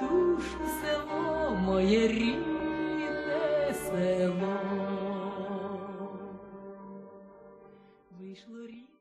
душу село, моє рідне село. Вийшло рідне.